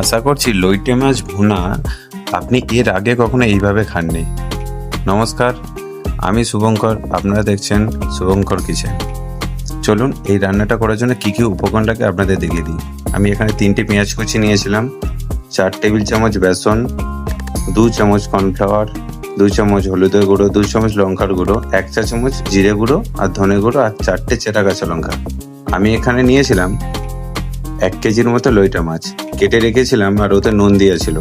আশা করছি লইটে মাছ ভুনা আপনি এর আগে কখনো এইভাবে খাননি। নমস্কার, আমি শুভঙ্কর, আপনারা দেখছেন শুভঙ্কর কিচেন। চলুন এই রান্নাটা করার জন্য কী কী উপকরণ লাগে আপনাদের দেখিয়ে দিই। আমি এখানে তিনটে পেঁয়াজ কুচি নিয়েছিলাম, চার টেবিল চামচ বেসন, দু চামচ কর্নফ্লাওয়ার, দু চামচ হলুদের গুঁড়ো, দু চামচ লঙ্কার গুঁড়ো, এক চা চামচ জিরে গুঁড়ো আর ধনে গুঁড়ো আর চারটে চেরা কাঁচা লঙ্কা। আমি এখানে নিয়েছিলাম এক কেজির মতো লইটা মাছ। কেটে রেখেছিলাম আর ওতে নুন দিয়েছিল।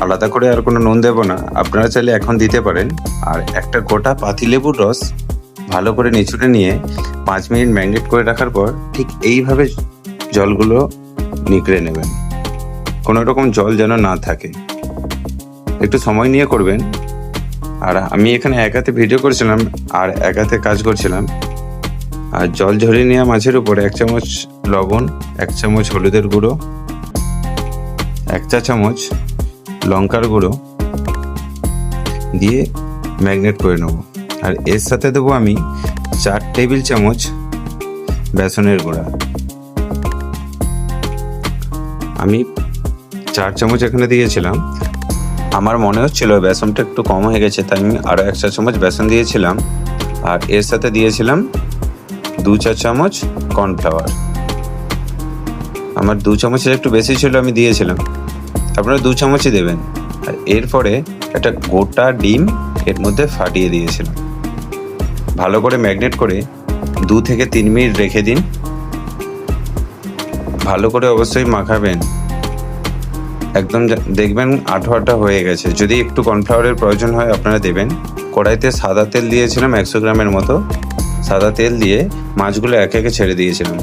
আলাদা করে আর কোনো নুন দেবো না। আপনারা চাইলে এখন দিতে পারেন। আর একটা গোটা পাতিলেবুর রস ভালো করে নিচুড়ে নিয়ে পাঁচ মিনিট ম্যাগনেট করে রাখার পর ঠিক এইভাবে জলগুলো নিকড়ে নেবেন। কোনো রকম জল যেন না থাকে। একটু সময় নিয়ে করবেন। আর আমি এখানে এক হাতে ভিডিও করছিলাম আর এক হাতে কাজ করছিলাম। আর জল ঝরিয়ে নেওয়া মাছের উপর এক চামচ লবণ, এক চামচ হলুদের গুঁড়ো, এক চা চামচ লঙ্কার গুঁড়ো দিয়ে ম্যাগনেট করে নেব। আর এর সাথে দেবো আমি চার টেবিল চামচ বেসনের গুঁড়া। আমি চার চামচ এখানে দিয়েছিলাম। আমার মনে হচ্ছিল বেসনটা একটু কম হয়ে গেছে, তাই আমি আরও এক চা চামচ বেসন দিয়েছিলাম। আর এর সাথে দিয়েছিলাম দু চা চামচ কর্নফ্লাওয়ার। আমার দু চামচের একটু বেশি ছিল, আমি দিয়েছিলাম। আপনারা দু চামচই দেবেন। আর এরপরে একটা গোটা ডিম এর মধ্যে ফাটিয়ে দিয়েছিলাম। ভালো করে ম্যাগনেট করে দু থেকে তিন মিনিট রেখে দিন। ভালো করে অবশ্যই মাখাবেন। একদম দেখবেন আঠো হয়ে গেছে। যদি একটু কর্নফ্লাওয়ারের প্রয়োজন হয়, আপনারা দেবেন। কড়াইতে সাদা তেল দিয়েছিলাম একশো গ্রামের মতো। সাদা তেল দিয়ে মাছগুলো একে একে ছেড়ে দিয়েছিলাম।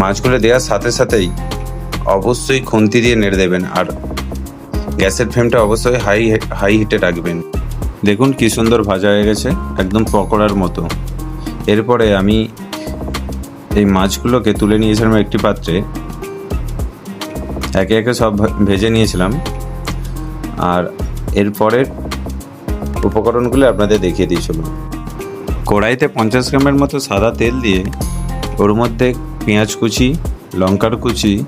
মাছগুলো দেওয়ার সাথে সাথেই অবশ্যই খুন্তি দিয়ে নেড়ে দেবেন আর গ্যাসের ফ্লেমটা অবশ্যই হাই হাই হিটে রাখবেন। দেখুন কি সুন্দর ভাজা হয়ে গেছে, একদম পকোড়ার মতো। এরপরে আমি এই মাছগুলোকে তুলে নিয়েছিলাম একটি পাত্রে। একে একে সব ভেজে নিয়েছিলাম। আর এরপরের উপকরণগুলো আপনাদের দেখিয়ে দিয়েছিল কড়াইতে পঞ্চাশ গ্রামের মতো সাদা তেল দিয়ে ওর মধ্যে পেঁয়াজ কুচি, লঙ্কার কুচি,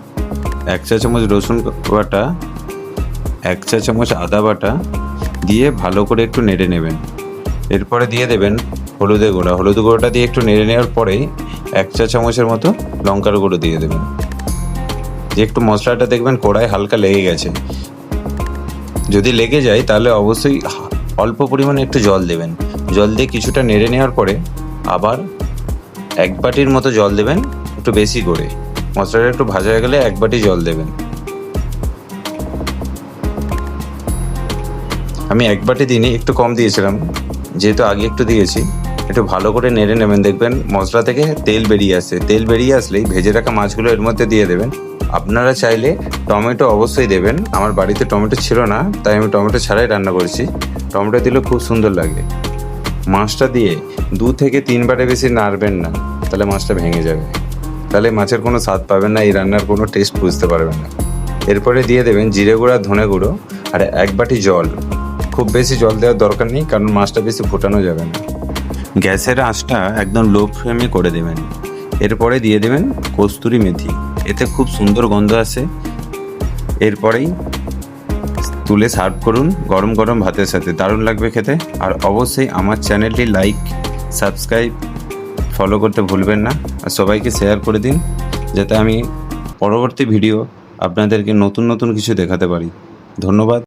এক চা চামচ রসুন বাটা, এক চা চামচ আদা বাটা দিয়ে ভালো করে একটু নেড়ে নেবেন। এরপরে দিয়ে দেবেন হলুদের গুঁড়া। হলুদ গুঁড়োটা দিয়ে একটু নেড়ে নেওয়ার পরে এক চা চামচের মতো লঙ্কার গুঁড়ো দিয়ে দেবেন। যে একটু মশলাটা দেখবেন কড়াই হালকা লেগে গেছে। যদি লেগে যায় তাহলে অবশ্যই অল্প পরিমাণে একটু জল দেবেন। জল দিয়ে কিছুটা নেড়ে নেওয়ার পরে আবার এক বাটির মতো জল দেবেন। একটু বেশি করে। মশলাটা একটু ভাজা হয়ে গেলে এক বাটি জল দেবেন। আমি এক বাটি দিনই একটু কম দিয়েছিলাম। যেহেতু আগে একটু দিয়েছি, একটু ভালো করে নেড়ে নেবেন। দেখবেন মশলা থেকে তেল বেরিয়ে আসছে। তেল বেরিয়ে আসলেই ভেজে রাখা মাছগুলো এর মধ্যে দিয়ে দেবেন। আপনারা চাইলে টমেটো অবশ্যই দেবেন। আমার বাড়িতে টমেটো ছিল না, তাই আমি টমেটো ছাড়াই রান্না করেছি। টমেটো দিলে খুব সুন্দর লাগে। মাছটা দিয়ে দু থেকে তিনবারে বেশি নাড়বেন না, তাহলে মাছটা ভেঙে যাবে। তাহলে মাছের কোনো স্বাদ পাবেন না, এই রান্নার কোনো টেস্ট বুঝতে পারবেন না। এরপরে দিয়ে দেবেন জিরে গুঁড়া, ধনে গুঁড়ো আর এক বাটি জল। খুব বেশি জল দেওয়ার দরকার নেই, কারণ মাছটা বেশি ফোটানো যাবে না। গ্যাসের আঁচটা একদম লো ফ্লেমে করে দেবেন। এরপরে দিয়ে দেবেন কস্তুরি মেথি। এতে খুব সুন্দর গন্ধ আসে। এরপরেই তুলে সার্ভ করুন গরম গরম ভাতের সাথে। দারুণ লাগবে খেতে। আর অবশ্যই আমার চ্যানেলটি লাইক, সাবস্ক্রাইব ফলো করতে ভুলবেন না। আর সবাইকে শেয়ার করে দিন, যাতে আমি পরবর্তী ভিডিও আপনাদেরকে নতুন নতুন কিছু দেখাতে পারি। ধন্যবাদ।